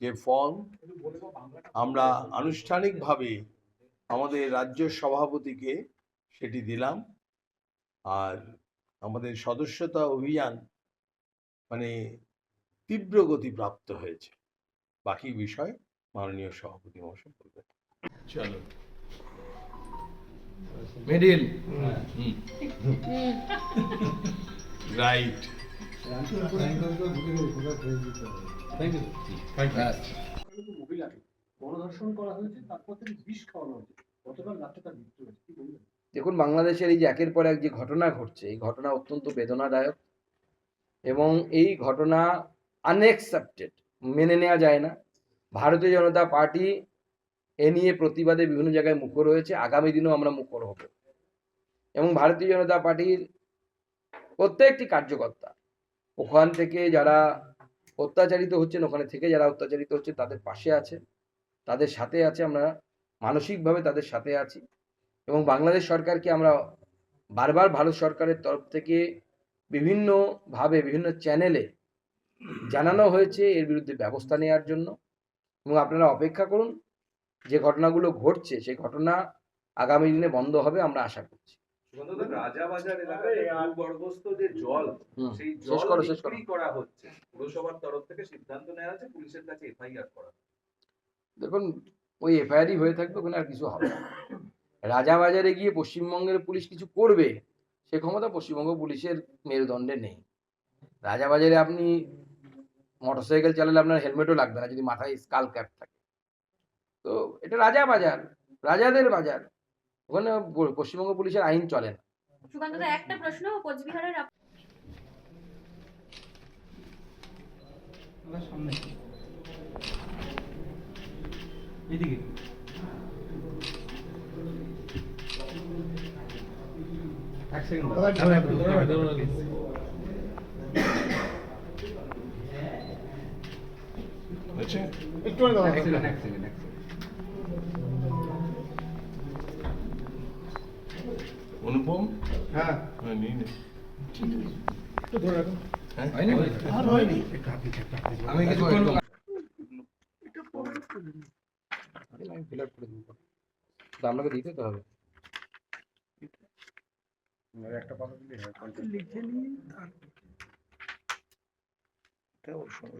যে ফর্ম আমরা আনুষ্ঠানিকভাবে আমাদের রাজ্য সভাপতিকে সেটি দিলাম। আর আমাদের সদস্যতা অভিযান মানে তীব্র গতি প্রাপ্ত হয়েছে। বাকি বিষয় মাননীয় সভাপতি মহাশয় বলবেন। চলো। মিডিল রাইট মহিলাকে গণধর্ষণ করা হয়েছে তারপর থেকে বিষ খাওয়ানো হয়েছে। গতকাল রাত্রে তার মৃত্যু হয়েছে। কি বলবেন? দেখুন বাংলাদেশের এই যে একের পর এক যে ঘটনা ঘটছে এই ঘটনা অত্যন্ত বেদনাদায়ক এবং এই ঘটনা আনএক্সেপ্টেড মেনে নেওয়া যায় না। ভারতীয় জনতা পার্টি এ নিয়ে প্রতিবাদে বিভিন্ন জায়গায় মুখর হয়েছে। আগামী দিনেও আমরা মুখর হব। এবং ভারতীয় জনতা পার্টির প্রত্যেকটি কার্যকর্তা ওখান থেকে যারা অত্যাচারিত হচ্ছেন, ওখানে থেকে যারা অত্যাচারিত হচ্ছে, তাদের পাশে আছে। তাদের সাথে আছে আমরা, মানসিকভাবে তাদের সাথে আছি। এবং বাংলাদেশ সরকারকে আমরা বারবার ভারত সরকারের তরফ থেকে বিভিন্নভাবে, বিভিন্ন চ্যানেলে জানানো হয়েছে এর বিরুদ্ধে ব্যবস্থা নেওয়ার জন্য। এবং আপনারা অপেক্ষা করুন, যে ঘটনাগুলো ঘটছে, সেই ঘটনা আগামী দিনে বন্ধ হবে, আমরা আশা করছি। রাজাবাজার এলাকায় ভূগর্ভস্থ যে জল সেই জল করো, শেষ করো। বিক্রি করা। হচ্ছে। পুরসভার তরফ থেকে সিদ্ধান্ত নেওয়া আছে পুলিশের কাছে এফআইআর করা দেখুন ওই এফআইআরই হয়ে থাকবে ওখানে আর কিছু হবে না। রাজাবাজারে গিয়ে পশ্চিমবঙ্গের পুলিশ কিছু করবে সে ক্ষমতা পশ্চিমবঙ্গ পুলিশের মেরুদণ্ডে নেই। রাজাবাজারে আপনি মোটরসাইকেল চালালে আপনার হেলমেটও লাগবে না যদি মাথায় স্কাল ক্যাপ থাকে। তো এটা রাজাবাজার রাজাদের বাজার। ওখানে পশ্চিমবঙ্গ পুলিশের আইন চলে না। সুকান্তদা একটা প্রশ্ন কোচবিহারের আপ- অনুপম? হ্যাঁ। হ্যাঁ। হ্যাঁ? আমি কিছুক্ষণ আমি fill up করে দেবো। তো। আপনাকে দিতে তো হবে। একটা কথা দিলে হয় শেয়ার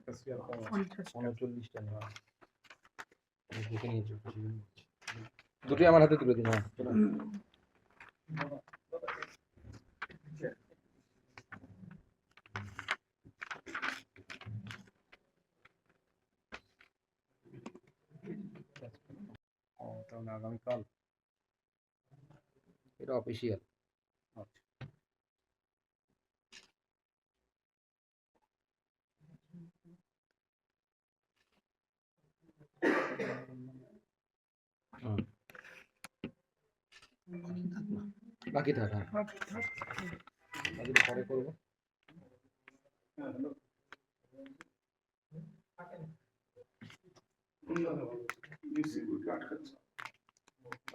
কম উনচল্লিশটা নেওয়া দুটোই আমার হাতে তুলে দিন হ্যাঁ ও তাহলে আগামীকাল? এটা অফিসিয়াল আচ্ছা। বাকি থাক হ্যাঁ। পরে করব।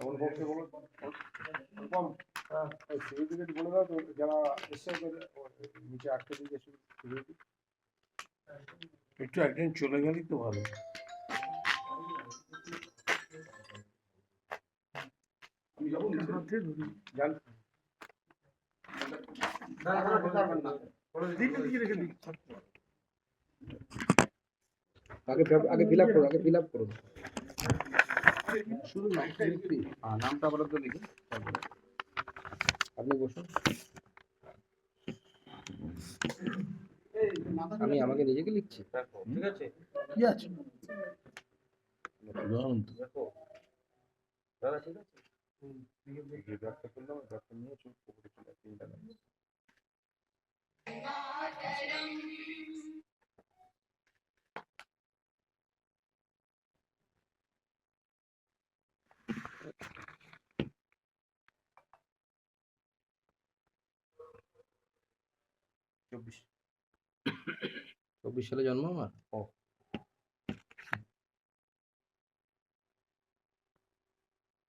আমার পক্ষে বলো? কম। সিকিউরিটি বলে দাও তো যারা এসছে ওদের নিচে আটকে দিয়ে সিকিউরিটি একটু একদিন চলে গেলেই তো ভালো। আগে ফিল- আগে ফিল আপ করো আগে ফিল আপ করো শুধু নামটা লিখি আপনি বসুন আমি আমাকে নিজেকে লিখছি। ঠিক আছে কি আছে তো। দাদা ঠিক আছে? এই ব্যাগটা করলাম ওই ব্যাগটা নিয়ে চুপ করে চলে আসি, তিনটা ব্যাগ। চব্বিশ চব্বিশ সালে জন্ম আমার ও